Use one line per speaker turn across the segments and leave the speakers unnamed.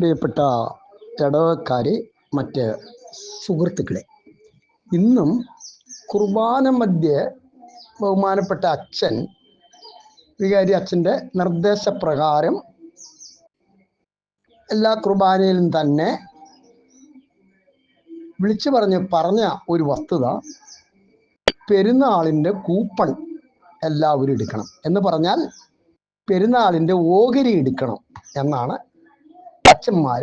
പ്രിയപ്പെട്ട ഇടവക്കാരെ മറ്റ് സുഹൃത്തുക്കളെ ഇന്നും കുർബാന മധ്യ ബഹുമാനപ്പെട്ട അച്ഛൻ വികാരി അച്ഛന്റെ നിർദ്ദേശപ്രകാരം എല്ലാ കുർബാനയിലും തന്നെ വിളിച്ചു പറഞ്ഞ് പറഞ്ഞ ഒരു വസ്തുത പെരുന്നാളിന്റെ കൂപ്പൺ എല്ലാവരും എടുക്കണം എന്ന് പറഞ്ഞാൽ പെരുന്നാളിന്റെ ഓഹരി എടുക്കണം എന്നാണ് അച്ഛന്മാർ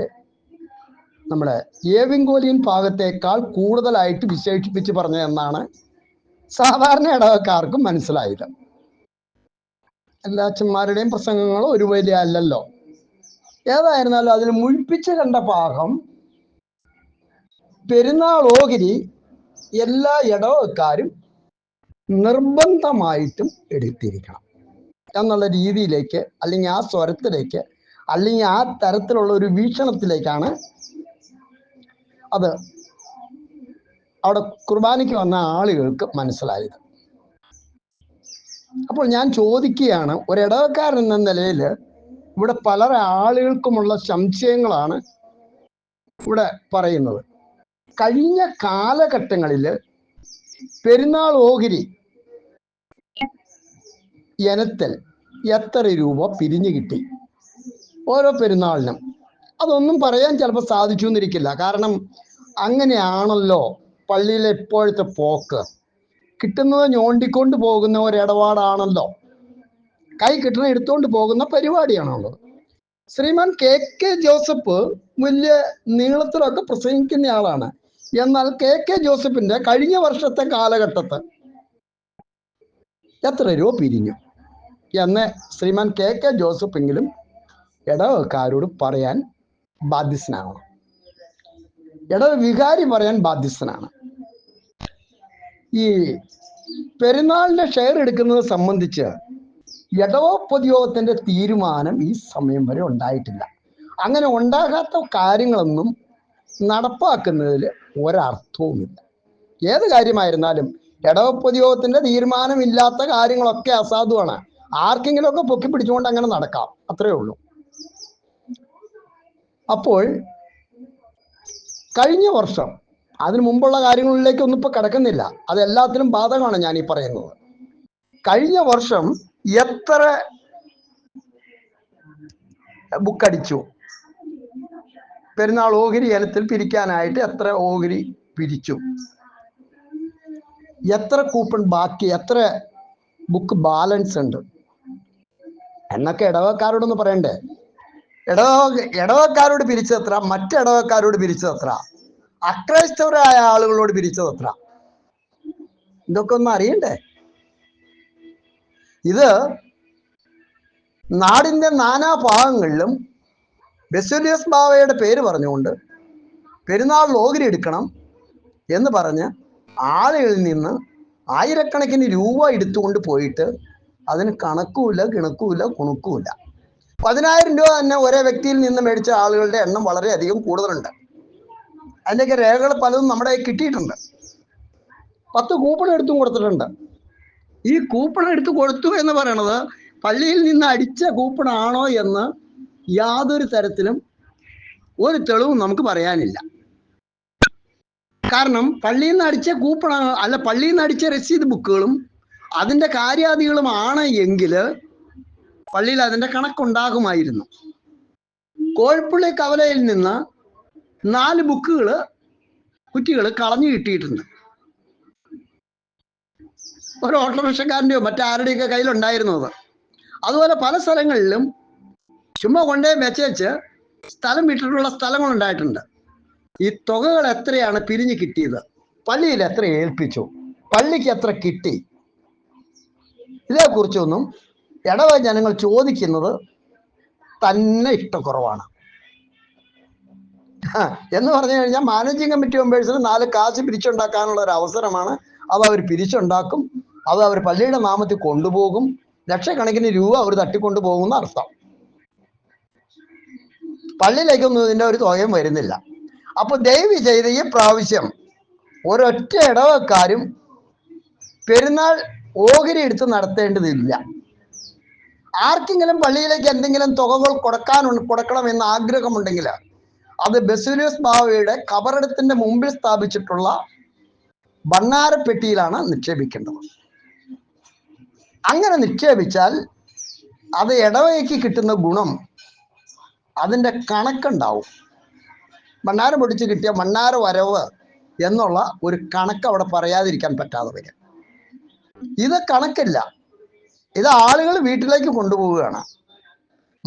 നമ്മുടെ ഏവിങ്കോലിയൻ ഭാഗത്തേക്കാൾ കൂടുതലായിട്ട് വിശേഷിപ്പിച്ച് പറഞ്ഞതെന്നാണ് സാധാരണ ഇടവക്കാർക്കും മനസ്സിലായത്. എല്ലാ അച്ഛന്മാരുടെയും പ്രസംഗങ്ങൾ ഒരു വലിയ അല്ലല്ലോ. ഏതായിരുന്നാലും അതിൽ മുഴിപ്പിച്ച് കണ്ട ഭാഗം പെരുന്നാൾ ഓഹരി എല്ലാ ഇടവക്കാരും നിർബന്ധമായിട്ടും എടുത്തിരിക്കണം. എന്നുള്ള രീതിയിലേക്ക് അല്ലെങ്കിൽ ആ സ്വരത്തിലേക്ക് അല്ലെങ്കിൽ ആ തരത്തിലുള്ള ഒരു വീക്ഷണത്തിലേക്കാണ് അത് അവിടെ കുർബാനയ്ക്ക് വന്ന ആളുകൾക്ക് മനസ്സിലായത്. അപ്പോൾ ഞാൻ ചോദിക്കുകയാണ് ഒരു ഇടവക്കാരൻ എന്ന നിലയിൽ ഇവിടെ പല ആളുകൾക്കുമുള്ള സംശയങ്ങളാണ് ഇവിടെ പറയുന്നത്. കഴിഞ്ഞ കാലഘട്ടങ്ങളിൽ പെരുന്നാൾ ഓഹരി ഇനത്തിൽ എത്ര രൂപ പിരിഞ്ഞു കിട്ടി? ഓരോ പെരുന്നാളിനും. അതൊന്നും പറയാൻ ചിലപ്പോൾ സാധിച്ചു എന്നിരിക്കില്ല കാരണം അങ്ങനെയാണല്ലോ പള്ളിയിലെ ഇപ്പോഴത്തെ പോക്ക്. കിട്ടുന്നത് ഞോണ്ടിക്കൊണ്ട് പോകുന്ന ഒരിടപാടാണല്ലോ കൈ കിട്ടണ എടുത്തുകൊണ്ട് പോകുന്ന പരിപാടിയാണല്ലോ ശ്രീമാൻ കെ കെ ജോസഫ് വലിയ നീളത്തിലൊക്കെ പ്രസംഗിക്കുന്ന ആളാണ് എന്നാൽ കെ കെ ജോസഫിന്റെ കഴിഞ്ഞ വർഷത്തെ കാലഘട്ടത്ത് എത്ര രൂപ പിരിഞ്ഞു? എന്ന് ശ്രീമാൻ കെ കെ ജോസഫെങ്കിലും ഇടവക്കാരോട് പറയാൻ ബാധ്യസ്ഥനാണ്. ഇടവ വികാരി പറയാൻ ബാധ്യസ്ഥനാണ്. ഈ പെരുന്നാളിന്റെ ഷെയർ എടുക്കുന്നത് സംബന്ധിച്ച് ഇടവോ പൊതുയോഗത്തിന്റെ തീരുമാനം ഈ സമയം വരെ ഉണ്ടായിട്ടില്ല. അങ്ങനെ ഉണ്ടാകാത്ത കാര്യങ്ങളൊന്നും നടപ്പാക്കുന്നതിൽ ഒരർത്ഥവുമില്ല. ഏത് കാര്യമായിരുന്നാലും ഇടവ പൊതുയോഗത്തിന്റെ തീരുമാനമില്ലാത്ത കാര്യങ്ങളൊക്കെ അസാധുവാണ്. ആർക്കെങ്കിലുമൊക്കെ പൊക്കി പിടിച്ചുകൊണ്ട് അങ്ങനെ നടക്കാം. അത്രേ ഉള്ളൂ. അപ്പോൾ കഴിഞ്ഞ വർഷം അതിനു മുമ്പുള്ള കാര്യങ്ങളിലേക്ക് ഒന്നും ഇപ്പൊ കിടക്കുന്നില്ല. അതെല്ലാത്തിനും ബാധകമാണ് ഞാൻ ഈ പറയുന്നത്. കഴിഞ്ഞ വർഷം എത്ര ബുക്ക് അടിച്ചു? പെരുന്നാൾ ഓഹരി ഇനത്തിൽ പിരിക്കാനായിട്ട് എത്ര ഓഹരി പിരിച്ചു? എത്ര കൂപ്പൺ ബാക്കി? എത്ര ബുക്ക് ബാലൻസ് ഉണ്ട്? എന്നൊക്കെ ഇടവക്കാരോടൊന്ന് പറയണ്ടേ? ഇടവ ഇടവക്കാരോട് പിരിച്ചത്ര മറ്റ് ഇടവക്കാരോട് പിരിച്ചതെത്ര? അക്രൈസ്തവരായ ആളുകളോട് പിരിച്ചതത്ര? ഇതൊക്കെ ഒന്ന് അറിയണ്ടേ? ഇത് നാടിന്റെ നാനാ ഭാഗങ്ങളിലും ബെസുലിയസ് ബാവയുടെ പേര് പറഞ്ഞുകൊണ്ട് പെരുന്നാൾ ഓഹരി എടുക്കണം എന്ന് പറഞ്ഞ് ആളുകളിൽ നിന്ന് ആയിരക്കണക്കിന് രൂപ എടുത്തുകൊണ്ട് പോയിട്ട് അതിന് കണക്കുമില്ല കിണക്കുമില്ല കുണുക്കുമില്ല. പതിനായിരം രൂപ തന്നെ ഒരേ വ്യക്തിയിൽ നിന്ന് മേടിച്ച ആളുകളുടെ എണ്ണം വളരെയധികം കൂടുതലുണ്ട്. അതിന്റെയൊക്കെ രേഖകൾ പലതും നമ്മുടെ കിട്ടിയിട്ടുണ്ട്. പത്ത് കൂപ്പൺ എടുത്തും കൊടുത്തിട്ടുണ്ട്. ഈ കൂപ്പൺ എടുത്ത് കൊടുത്തു എന്ന് പറയണത് പള്ളിയിൽ നിന്ന് അടിച്ച കൂപ്പൺ ആണോ എന്ന് യാതൊരു തരത്തിലും ഒരു തെളിവും നമുക്ക് പറയാനില്ല. കാരണം പള്ളിയിൽ നിന്ന് അടിച്ച കൂപ്പൺ അല്ല പള്ളിയിൽ നിന്ന് അടിച്ച രസീത് ബുക്കുകളും അതിന്റെ കാര്യാദികളുമാണ് എങ്കിൽ പള്ളിയിൽ അതിന്റെ കണക്കുണ്ടാകുമായിരുന്നു. കോഴിപ്പുള്ളി കവലയിൽ നിന്ന് നാല് ബുക്കുകൾ കുറ്റികൾ കളഞ്ഞു കിട്ടിയിട്ടുണ്ട്. ഒരു ഓട്ടോറിക്ഷക്കാരന്റെയോ മറ്റാരുടെയൊക്കെ കയ്യിലുണ്ടായിരുന്നു അത്. അതുപോലെ പല സ്ഥലങ്ങളിലും ചുമ്മാ കൊണ്ടേ വെച്ചേച്ച് സ്ഥലം വിട്ടിട്ടുള്ള സ്ഥലങ്ങളുണ്ടായിട്ടുണ്ട്. ഈ തുകകൾ എത്രയാണ് പിരിഞ്ഞു കിട്ടിയത്? പള്ളിയിൽ എത്ര ഏൽപ്പിച്ചു? പള്ളിക്ക് എത്ര കിട്ടി? ഇതേക്കുറിച്ചൊന്നും ഇടവ ജനങ്ങൾ ചോദിക്കുന്നത് തന്നെ ഇഷ്ടക്കുറവാണ്. എന്ന് പറഞ്ഞു കഴിഞ്ഞാൽ മാനേജിങ് കമ്മിറ്റി മെമ്പേഴ്സിന് നാല് കാശ് പിരിച്ചുണ്ടാക്കാനുള്ള ഒരു അവസരമാണ്. അത് അവർ പിരിച്ചുണ്ടാക്കും. അത് അവർ പള്ളിയുടെ നാമത്തിൽ കൊണ്ടുപോകും. ലക്ഷക്കണക്കിന് രൂപ അവർ തട്ടിക്കൊണ്ടു പോകുന്ന അർത്ഥം. പള്ളിയിലേക്കൊന്നും ഇതിന്റെ ഒരു തുകയും വരുന്നില്ല. അപ്പൊ ദയവ് ചെയ്ത് ഈ പ്രാവശ്യം ഒരൊറ്റ ഇടവക്കാരും പെരുന്നാൾ ഓഹരി എടുത്ത് നടത്തേണ്ടതില്ല. ആർക്കെങ്കിലും പള്ളിയിലേക്ക് എന്തെങ്കിലും തുകകൾ കൊടുക്കാൻ കൊടുക്കണം എന്ന് ആഗ്രഹമുണ്ടെങ്കിൽ അത് ബെസുലിയസ് ബാവയുടെ കബറിടത്തിന്റെ മുമ്പിൽ സ്ഥാപിച്ചിട്ടുള്ള ഭണ്ണാരപ്പെട്ടിയിലാണ് നിക്ഷേപിക്കേണ്ടത്. അങ്ങനെ നിക്ഷേപിച്ചാൽ അത് ഇടവയ്ക്ക് കിട്ടുന്ന ഗുണം അതിന്റെ കണക്കുണ്ടാവും. മണ്ണാര പൊടിച്ച് കിട്ടിയ മണ്ണാര വരവ് എന്നുള്ള ഒരു കണക്ക് അവിടെ പറയാതിരിക്കാൻ പറ്റാതെ വരും. ഇത് കണക്കില്ല. ഇത് ആളുകൾ വീട്ടിലേക്ക് കൊണ്ടുപോവുകയാണ്.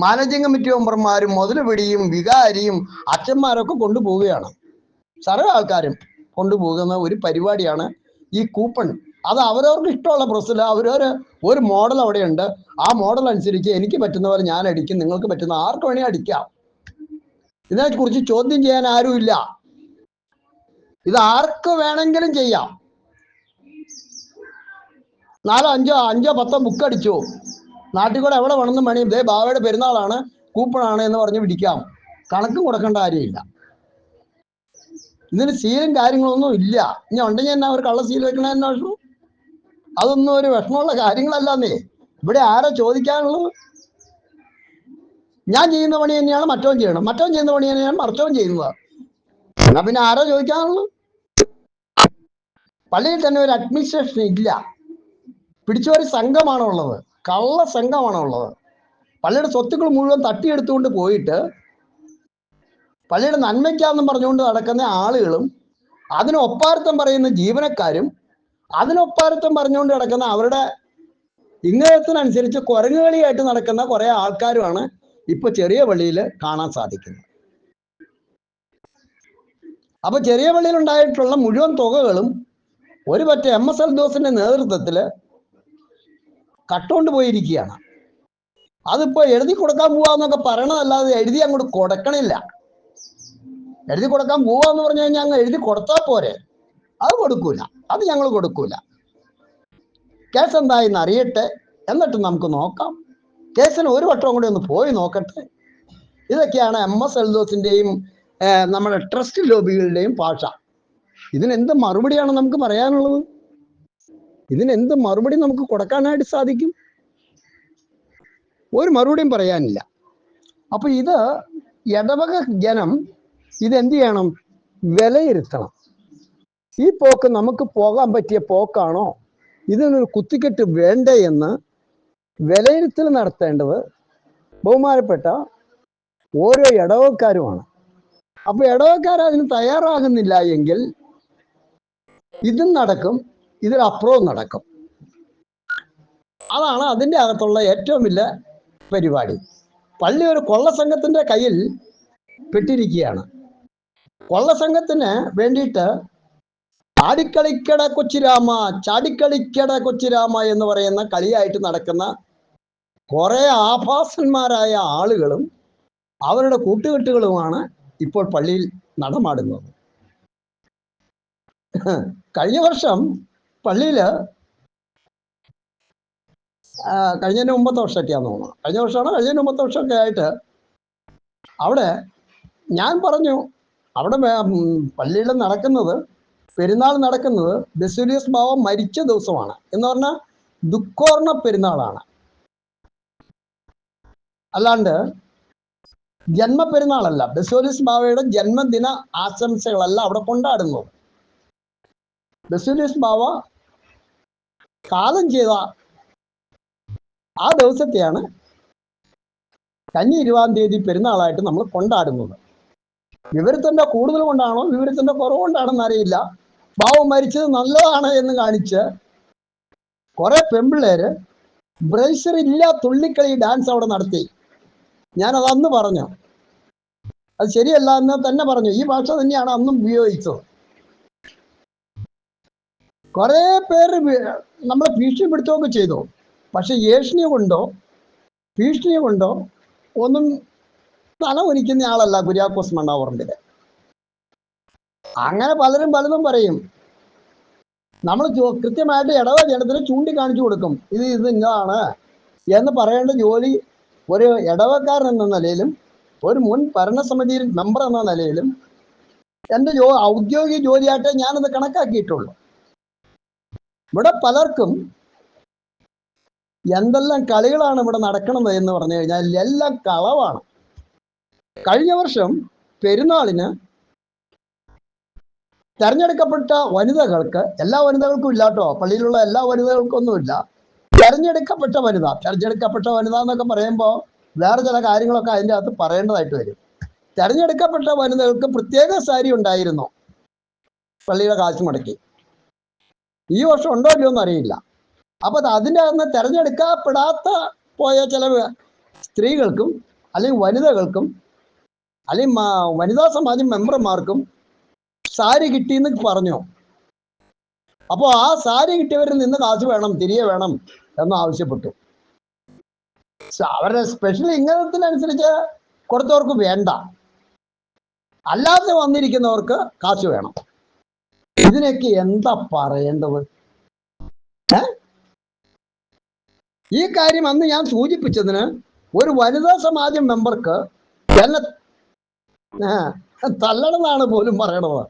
മാനേജിംഗ് കമ്മിറ്റി മെമ്പർമാരും മുതലുപിടിയും വികാരിയും അച്ഛന്മാരൊക്കെ കൊണ്ടുപോവുകയാണ്. സർവ ആൾക്കാരും കൊണ്ടുപോകുന്ന ഒരു പരിപാടിയാണ് ഈ കൂപ്പൺ. അത് അവരവർക്ക് ഇഷ്ടമുള്ള പ്രസ്സിൽ അവരവർ ഒരു മോഡൽ അവിടെയുണ്ട്. ആ മോഡൽ അനുസരിച്ച് എനിക്ക് പറ്റുന്ന പോലെ ഞാൻ അടിക്കും നിങ്ങൾക്ക് പറ്റുന്ന ആർക്ക് വേണേ അടിക്കാം. ഇതിനെക്കുറിച്ച് ചോദ്യം ചെയ്യാൻ ആരുമില്ല. ഇത് ആർക്ക് വേണമെങ്കിലും ചെയ്യാം. നാലോ അഞ്ചോ അഞ്ചോ പത്തോ ബുക്ക് അടിച്ചു നാട്ടിൽ കൂടെ എവിടെ വേണമെന്ന് മണി ദേ ബാബയുടെ പെരുന്നാളാണ് കൂപ്പണാണ് എന്ന് പറഞ്ഞ് പിടിക്കാം കണക്കും കൊടുക്കേണ്ട കാര്യമില്ല. ഇതിന് സീലും കാര്യങ്ങളൊന്നും ഇല്ല. ഇനി ഉണ്ടെങ്കിൽ എന്നാ ഒരു കള്ള സീൽ വെക്കണ എന്നാ വിഷമം അതൊന്നും ഒരു വിഷമമുള്ള കാര്യങ്ങളല്ലെന്നേ. ഇവിടെ ആരാ ചോദിക്കാനുള്ളത്? ഞാൻ ചെയ്യുന്ന പണി തന്നെയാണ് മറ്റവൻ ചെയ്യണം. മറ്റവൻ ചെയ്യുന്ന പണി തന്നെയാണ് മറിച്ചവൻ ചെയ്യുന്നത്. എന്നാ പിന്നെ ആരാ ചോദിക്കാനുള്ളത്? പള്ളിയിൽ തന്നെ ഒരു അഡ്മിനിസ്ട്രേഷൻ ഇല്ല. പിടിച്ചൊരു സംഘമാണ് ഉള്ളത്. കള്ള സംഘമാണ് ഉള്ളത്. പള്ളിയുടെ സ്വത്തുക്കൾ മുഴുവൻ തട്ടിയെടുത്തുകൊണ്ട് പോയിട്ട് പള്ളിയുടെ നന്മയ്ക്കാന്നും പറഞ്ഞുകൊണ്ട് നടക്കുന്ന ആളുകളും അതിനൊപ്പാരത്തം പറയുന്ന ജീവനക്കാരും അതിനൊപ്പാരത്തം പറഞ്ഞുകൊണ്ട് നടക്കുന്ന അവരുടെ ഇംഗത്തിനനുസരിച്ച് കുരങ്ങുകളിയായിട്ട് നടക്കുന്ന കുറെ ആൾക്കാരുമാണ് ഇപ്പൊ ചെറിയ പള്ളിയിൽ കാണാൻ സാധിക്കുന്നത്. അപ്പൊ ചെറിയ പള്ളിയിൽ ഉണ്ടായിട്ടുള്ള മുഴുവൻ തുകകളും ഒരു പറ്റ എം എസ് എൽ ദോസിന്റെ നേതൃത്വത്തിൽ കട്ടുകൊണ്ട് പോയിരിക്കുകയാണ്. അതിപ്പോ എഴുതി കൊടുക്കാൻ പോവാന്നൊക്കെ പറയണതല്ലാതെ എഴുതി അങ്ങോട്ട് കൊടുക്കണില്ല. എഴുതി കൊടുക്കാൻ പോവാന്ന് പറഞ്ഞു കഴിഞ്ഞാൽ അങ്ങ് എഴുതി കൊടുത്താൽ പോരെ. അത് കൊടുക്കൂല. അത് ഞങ്ങൾ കൊടുക്കൂല. കേസ് എന്തായെന്ന് അറിയട്ടെ. എന്നിട്ട് നമുക്ക് നോക്കാം. കേസിന് ഒരു വട്ടവും കൂടി ഒന്ന് പോയി നോക്കട്ടെ. ഇതൊക്കെയാണ് എം എസ് എൽദോസിന്റെയും നമ്മുടെ ട്രസ്റ്റ് ലോബികളുടെയും ഭാഷ. ഇതിനെന്ത് മറുപടിയാണ് നമുക്ക് പറയാനുള്ളത്? ഇതിനെന്ത് മറുപടി നമുക്ക് കൊടുക്കാനായിട്ട് സാധിക്കും? ഒരു മറുപടിയും പറയാനില്ല. അപ്പൊ ഇത് ഇടവക ജനം ഇതെന്ത് ചെയ്യണം? വിലയിരുത്തണം. ഈ പോക്ക് നമുക്ക് പോകാൻ പറ്റിയ പോക്കാണോ? ഇതിനൊരു കുത്തിക്കെട്ട് വേണ്ടേ എന്ന് വിലയിരുത്തൽ നടത്തേണ്ടത് ബഹുമാനപ്പെട്ട ഓരോ ഇടവക്കാരുമാണ് അപ്പൊ ഇടവക്കാർ അതിന് തയ്യാറാകുന്നില്ല എങ്കിൽ ഇതും നടക്കും. ഇതിലപ്പുറവും നടക്കും. അതാണ് അതിന്റെ അകത്തുള്ള ഏറ്റവും വലിയ പരിപാടി. പള്ളി ഒരു കൊള്ളസംഘത്തിന്റെ കയ്യിൽ പെട്ടിരിക്കുകയാണ്. കൊള്ളസംഘത്തിന് വേണ്ടിയിട്ട് ചാടിക്കളിക്കട കൊച്ചിരാമ ചാടിക്കളിക്കട കൊച്ചിരാമ എന്ന് പറയുന്ന കളിയായിട്ട് നടക്കുന്ന കുറെ ആഭാസന്മാരായ ആളുകളും അവരുടെ കൂട്ടുകെട്ടുകളുമാണ് ഇപ്പോൾ പള്ളിയിൽ നടമാടുന്നത്. കഴിഞ്ഞ വർഷം പള്ളിയിൽ കഴിഞ്ഞ മുമ്പത്തെ വർഷമൊക്കെയാന്ന് തോന്നുന്നു. കഴിഞ്ഞ വർഷമാണോ കഴിഞ്ഞതിന് മുമ്പത്തെ വർഷമൊക്കെ ആയിട്ട് അവിടെ ഞാൻ പറഞ്ഞു അവിടെ പള്ളിയിൽ നടക്കുന്നത് പെരുന്നാൾ നടക്കുന്നത് ബസൂലിയസ് ബാവ മരിച്ച ദിവസമാണ്. എന്ന് പറഞ്ഞാൽ ദുഃഖോർണ പെരുന്നാളാണ്. അല്ലാണ്ട് ജന്മപ്പെരുന്നാളല്ല ബെസൂലിയസ് ബാവയുടെ ജന്മദിന ആശംസകളല്ല അവിടെ കൊണ്ടാടുന്നത്. ബെസൂലിയസ് ബാവ കാലം ചെയ്ത ആ ദിവസത്തെയാണ് കന്നി ഇരുപതാം തീയതി പെരുന്നാളായിട്ട് നമ്മൾ കൊണ്ടാടുന്നത്. വിവരത്തിന്റെ കൂടുതൽ കൊണ്ടാണോ വിവരത്തിന്റെ കുറവ് അറിയില്ല. ബാവ മരിച്ചത് നല്ലതാണ് എന്ന് കാണിച്ച് കുറെ പെമ്പിള്ളേര് ബ്രേസർ ഇല്ല തുള്ളിക്കളി ഡാൻസ് അവിടെ നടത്തി. ഞാനത് അന്ന് പറഞ്ഞു. അത് ശരിയല്ല എന്ന് തന്നെ പറഞ്ഞു. ഈ ഭാഷ തന്നെയാണ് അന്നും ഉപയോഗിച്ചത്. കുറെ പേര് നമ്മളെ ഭീഷണിപ്പെടുത്തുകയൊക്കെ ചെയ്തു. പക്ഷെ ഏഷണി കൊണ്ടോ ഭീഷണി കൊണ്ടോ ഒന്നും തല ഒലിക്കുന്ന ആളല്ല കുര്യാക്കോസ് മണ്ണാവറിന്റെ. അങ്ങനെ പലരും പലതും പറയും. നമ്മൾ കൃത്യമായിട്ട് ഇടവ ജനത്തിന് ചൂണ്ടിക്കാണിച്ചു കൊടുക്കും. ഇത് ഇത് ഇന്നതാണ് എന്ന് പറയേണ്ട ജോലി ഒരു ഇടവക്കാരൻ എന്ന നിലയിലും ഒരു മുൻ ഭരണസമിതിയിൽ മെമ്പർ എന്ന നിലയിലും എന്റെ ജോ ഔദ്യോഗിക ജോലിയായിട്ട് ഞാനത് കണക്കാക്കിയിട്ടുള്ളൂ. ഇവിടെ പലർക്കും എന്തെല്ലാം കളികളാണ് ഇവിടെ നടക്കണത് എന്ന് പറഞ്ഞു കഴിഞ്ഞാൽ എല്ലാം കളവാണ്. കഴിഞ്ഞ വർഷം പെരുന്നാളിന് തെരഞ്ഞെടുക്കപ്പെട്ട വനിതകൾക്ക് എല്ലാ വനിതകൾക്കും ഇല്ല കേട്ടോ. പള്ളിയിലുള്ള എല്ലാ വനിതകൾക്കൊന്നുമില്ല തെരഞ്ഞെടുക്കപ്പെട്ട വനിത തെരഞ്ഞെടുക്കപ്പെട്ട വനിത എന്നൊക്കെ പറയുമ്പോൾ വേറെ ചില കാര്യങ്ങളൊക്കെ അതിന്റെ അകത്ത് പറയേണ്ടതായിട്ട് വരും. തെരഞ്ഞെടുക്കപ്പെട്ട വനിതകൾക്ക് പ്രത്യേക സാരി ഉണ്ടായിരുന്നു പള്ളിയുടെ കാശ് മുടക്കി ഈ വർഷം ഉണ്ടോ ഇല്ലയോ എന്ന് അറിയില്ല. അപ്പൊ അത് അതിന്റെ അകത്ത് തെരഞ്ഞെടുക്കപ്പെടാത്ത പോയ ചില സ്ത്രീകൾക്കും അല്ലെങ്കിൽ വനിതകൾക്കും അല്ലെങ്കിൽ വനിതാ സമാജം മെമ്പർമാർക്കും സാരി കിട്ടിയെന്ന് പറഞ്ഞു. അപ്പോൾ ആ സാരി കിട്ടിയവരിൽ നിന്ന് കാശ് വേണം തിരികെ വേണം എന്ന് ആവശ്യപ്പെട്ടു. അവരുടെ സ്പെഷ്യൽ ഇംഗിതത്തിനനുസരിച്ച് കൊടുത്തവർക്ക് വേണ്ട. അല്ലാതെ വന്നിരിക്കുന്നവർക്ക് കാശ് വേണം. ഇതിനൊക്കെ എന്താ പറയേണ്ടത്? ഈ കാര്യം അന്ന് ഞാൻ സൂചിപ്പിച്ചതിന് ഒരു വനിതാ സമാജം മെമ്പർക്ക് എന്നെ തല്ലണമെന്നാണ് പോലും പറയണത്.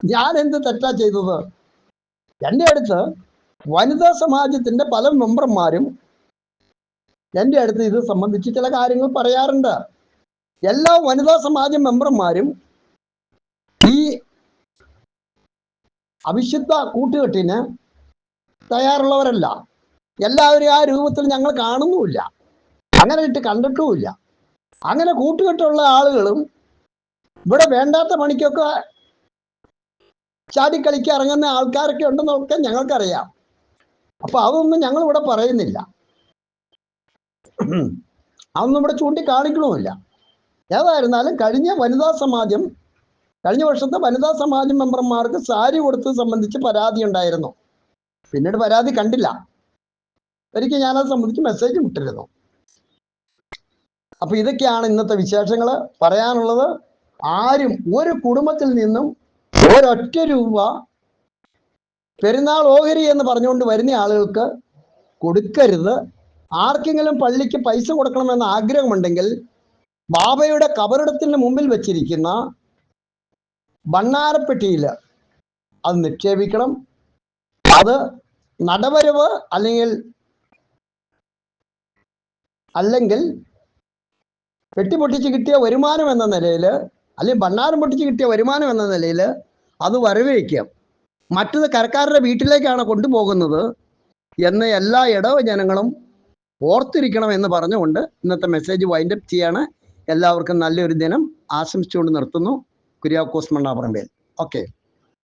ഞാൻ എന്ത് തെറ്റാ ചെയ്തത്? എന്റെ അടുത്ത് വനിതാ സമാജത്തിന്റെ പല മെമ്പർമാരും എന്റെ അടുത്ത് ഇത് സംബന്ധിച്ച് ചില കാര്യങ്ങൾ പറയാറുണ്ട്. എല്ലാ വനിതാ സമാജം മെമ്പർമാരും ഈ അവിശുദ്ധ കൂട്ടുകെട്ടിന് തയ്യാറുള്ളവരല്ല. എല്ലാവരും ആ രൂപത്തിൽ ഞങ്ങൾ കാണുന്നുമില്ല. അങ്ങനെ ഇട്ട് കണ്ടിട്ടുമില്ല. അങ്ങനെ കൂട്ടുകെട്ടുള്ള ആളുകളും ഇവിടെ വേണ്ടാത്ത പണിക്കൊക്കെ ചാടി ചാടിക്കളിക്ക് ഇറങ്ങുന്ന ആൾക്കാരൊക്കെ ഉണ്ടെന്നൊക്കെ ഞങ്ങൾക്കറിയാം. അപ്പൊ അതൊന്നും ഞങ്ങൾ ഇവിടെ പറയുന്നില്ല. അതൊന്നും ഇവിടെ ചൂണ്ടിക്കാണിക്കണമില്ല ഏതായിരുന്നാലും കഴിഞ്ഞ വനിതാ സമാജം കഴിഞ്ഞ വർഷത്തെ വനിതാ സമാജ മെമ്പർമാർക്ക് സാരി കൊടുത്തത് സംബന്ധിച്ച് പരാതി ഉണ്ടായിരുന്നു. പിന്നീട് പരാതി കണ്ടില്ല. ഒരിക്കൽ അത് സംബന്ധിച്ച് മെസ്സേജ് വിട്ടിരുന്നു അപ്പൊ ഇതൊക്കെയാണ് ഇന്നത്തെ വിശേഷങ്ങൾ പറയാനുള്ളത് ആരും ഒരു കുടുംബത്തിൽ നിന്നും ഒരൊറ്റ രൂപ പെരുന്നാൾ ഓഹരി എന്ന് പറഞ്ഞുകൊണ്ട് വരുന്ന ആളുകൾക്ക് കൊടുക്കരുത്. ആർക്കെങ്കിലും പള്ളിക്ക് പൈസ കൊടുക്കണമെന്ന് ആഗ്രഹമുണ്ടെങ്കിൽ ബാബയുടെ കബറിടത്തിന് മുമ്പിൽ വെച്ചിരിക്കുന്ന ഭണ്ണാരപ്പെട്ടിയിൽ അത് നിക്ഷേപിക്കണം. അത് നടവരവ് അല്ലെങ്കിൽ അല്ലെങ്കിൽ വെട്ടിപൊട്ടിച്ച് കിട്ടിയ വരുമാനം എന്ന നിലയിൽ അല്ലെങ്കിൽ ഭണ്ണാരം പൊട്ടിച്ച് കിട്ടിയ വരുമാനം എന്ന നിലയിൽ അത് വരവേക്കാം മറ്റത് കരക്കാരുടെ വീട്ടിലേക്കാണ് കൊണ്ടുപോകുന്നത് എന്ന എല്ലാ ഇടവ ജനങ്ങളും ഓർത്തിരിക്കണം എന്ന് പറഞ്ഞുകൊണ്ട് ഇന്നത്തെ മെസ്സേജ് വൈൻഡപ്പ് ചെയ്യാണ്. എല്ലാവർക്കും നല്ലൊരു ദിനം ആശംസിച്ചുകൊണ്ട് നിർത്തുന്നു. കുര്യാക്കോസ് മണ്ണാപറമ്പേൽ ഓക്കെ